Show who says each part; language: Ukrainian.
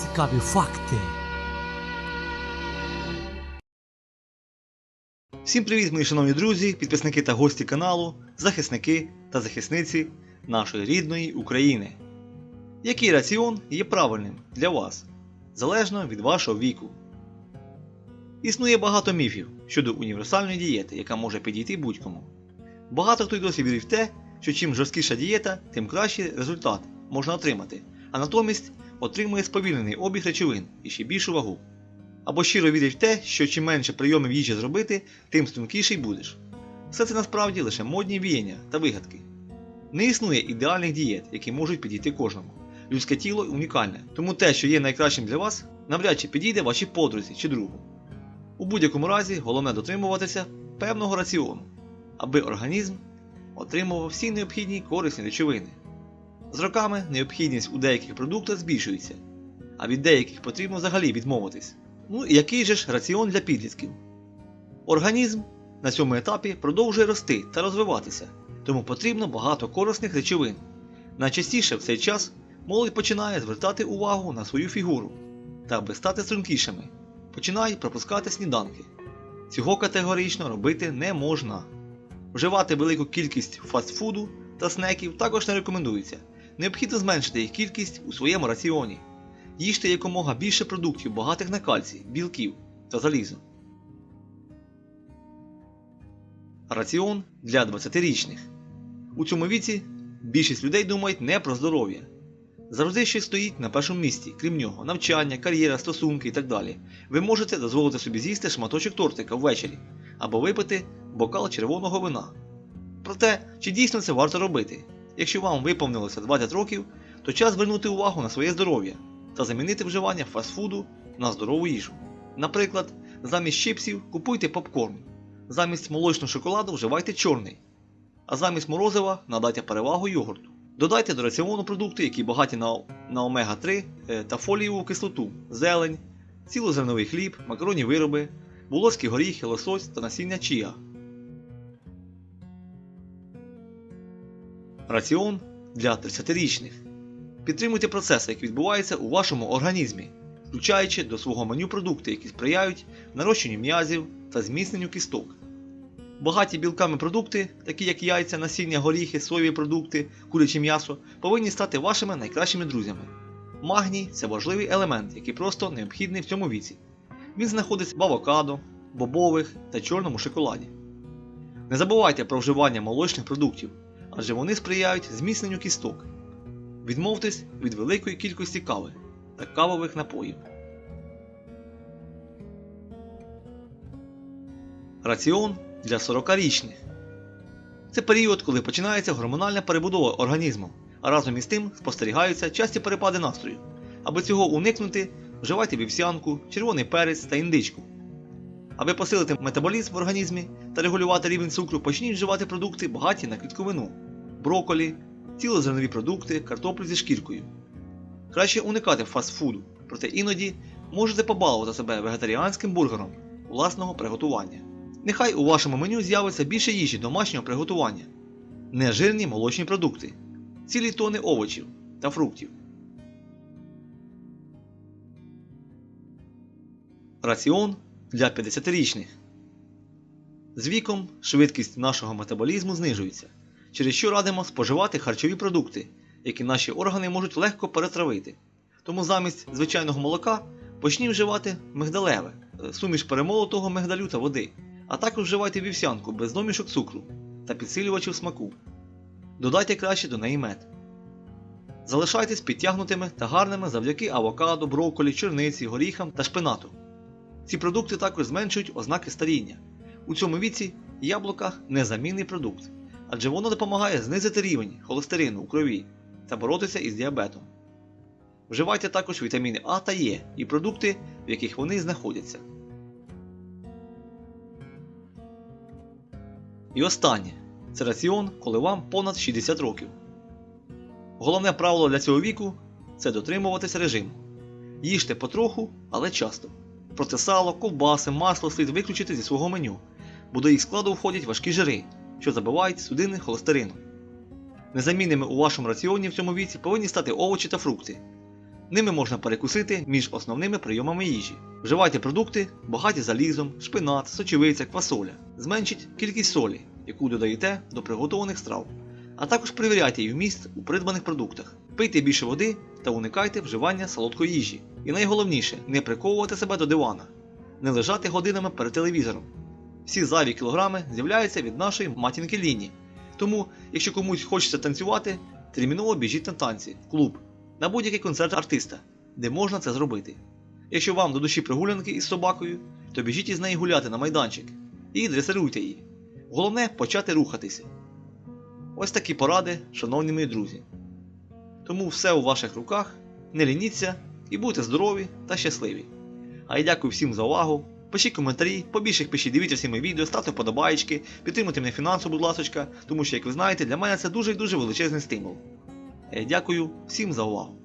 Speaker 1: Цікаві факти.
Speaker 2: Всім привіт, мої шановні друзі, підписники та гості каналу, захисники та захисниці нашої рідної України. Який раціон є правильним для вас, залежно від вашого віку? Існує багато міфів щодо універсальної дієти, яка може підійти будь-кому. Багато хто й досі вірить в те, що чим жорсткіша дієта, тим кращий результат можна отримати, а натомість отримує сповільнений обіг речовин і ще більшу вагу. Або щиро вірить в те, що чим менше прийомів їжі зробити, тим стрункіший будеш. Все це насправді лише модні віяння та вигадки. Не існує ідеальних дієт, які можуть підійти кожному. Людське тіло унікальне, тому те, що є найкращим для вас, навряд чи підійде вашій подрузі чи другу. У будь-якому разі головне дотримуватися певного раціону, аби організм отримував всі необхідні корисні речовини. З роками необхідність у деяких продуктах збільшується, а від деяких потрібно взагалі відмовитись. Ну і який же ж раціон для підлітків? Організм на цьому етапі продовжує рости та розвиватися, тому потрібно багато корисних речовин. Найчастіше в цей час молодь починає звертати увагу на свою фігуру та аби стати стрункішими, починає пропускати сніданки. Цього категорично робити не можна. Вживати велику кількість фастфуду та снеків також не рекомендується. Необхідно зменшити їх кількість у своєму раціоні. Їжте якомога більше продуктів, багатих на кальцій, білків та залізо. Раціон для 20-річних. У цьому віці більшість людей думають не про здоров'я. Завжди щось стоїть на першому місці, крім нього, навчання, кар'єра, стосунки і так далі. Ви можете дозволити собі з'їсти шматочок тортика ввечері або випити бокал червоного вина. Проте, чи дійсно це варто робити? Якщо вам виповнилося 20 років, то час звернути увагу на своє здоров'я та замінити вживання фастфуду на здорову їжу. Наприклад, замість чипсів купуйте попкорн, замість молочного шоколаду вживайте чорний, а замість морозива надайте перевагу йогурту. Додайте до раціону продукти, які багаті на, на омега-3 е, та фолієву кислоту, зелень, цілозерновий хліб, макаронні вироби, волоські горіхи, лосось та насіння чія. Раціон для 30-річних. Підтримуйте процеси, які відбуваються у вашому організмі, включаючи до свого меню продукти, які сприяють нарощенню м'язів та зміцненню кісток. Багаті білками продукти, такі як яйця, насіння, горіхи, соєві продукти, куряче м'ясо, повинні стати вашими найкращими друзями. Магній це важливий елемент, який просто необхідний в цьому віці. Він знаходиться в авокадо, бобових та чорному шоколаді. Не забувайте про вживання молочних продуктів, адже вони сприяють зміцненню кісток. Відмовтесь від великої кількості кави та кавових напоїв. Раціон для 40-річних. Це період, коли починається гормональна перебудова організму, а разом із тим спостерігаються часті перепади настрою. Аби цього уникнути, вживайте вівсянку, червоний перець та індичку. Аби посилити метаболізм в організмі та регулювати рівень цукру, почніть вживати продукти багаті на клітковину, броколі, цілозернові продукти, картоплю зі шкіркою. Краще уникати фастфуду, проте іноді можете побалувати себе вегетаріанським бургером власного приготування. Нехай у вашому меню з'явиться більше їжі домашнього приготування, нежирні молочні продукти, цілі тони овочів та фруктів. Раціон для 50-річних. З віком швидкість нашого метаболізму знижується, через що радимо споживати харчові продукти, які наші органи можуть легко перетравити. Тому замість звичайного молока почніть вживати мигдалеве, е, суміш перемолотого мигдалю та води, а також вживайте вівсянку без домішок цукру та підсилювачів смаку. Додайте краще до неї мед. Залишайтесь підтягнутими та гарними завдяки авокадо, брокколі, чорниці, горіхам та шпинату. Ці продукти також зменшують ознаки старіння. У цьому віці яблука незамінний продукт, адже воно допомагає знизити рівень холестерину у крові та боротися із діабетом. Вживайте також вітаміни А та Е і продукти, в яких вони знаходяться. І останнє це раціон, коли вам понад 60 років. Головне правило для цього віку це дотримуватися режиму. Їжте потроху, але часто. Проте сало, ковбаси, масло слід виключити зі свого меню, бо до їх складу входять важкі жири, що забивають судини холестерину. Незамінними у вашому раціоні в цьому віці повинні стати овочі та фрукти. Ними можна перекусити між основними прийомами їжі. Вживайте продукти, багаті залізом, шпинат, сочевиця, квасоля. Зменшіть кількість солі, яку додаєте до приготованих страв. А також перевіряйте її вміст у придбаних продуктах. Пийте більше води та уникайте вживання солодкої їжі. І найголовніше не приковувати себе до дивана, не лежати годинами перед телевізором. Всі зайві кілограми з'являються від нашої матінки лінії. Тому, якщо комусь хочеться танцювати, терміново біжіть на танці, клуб, на будь-який концерт артиста, де можна це зробити. Якщо вам до душі прогулянки із собакою, то біжіть із нею гуляти на майданчик і дресируйте її. Головне почати рухатися. Ось такі поради, шановні мої друзі. Тому все у ваших руках, не лініться і будьте здорові та щасливі. А я дякую всім за увагу. Пишіть коментарі, побільше їх пишіть, дивіться всі мої відео, ставте вподобайки, підтримуйте мене фінансово, будь ласка, тому що, як ви знаєте, для мене це дуже і дуже величезний стимул. Я Дякую всім за увагу.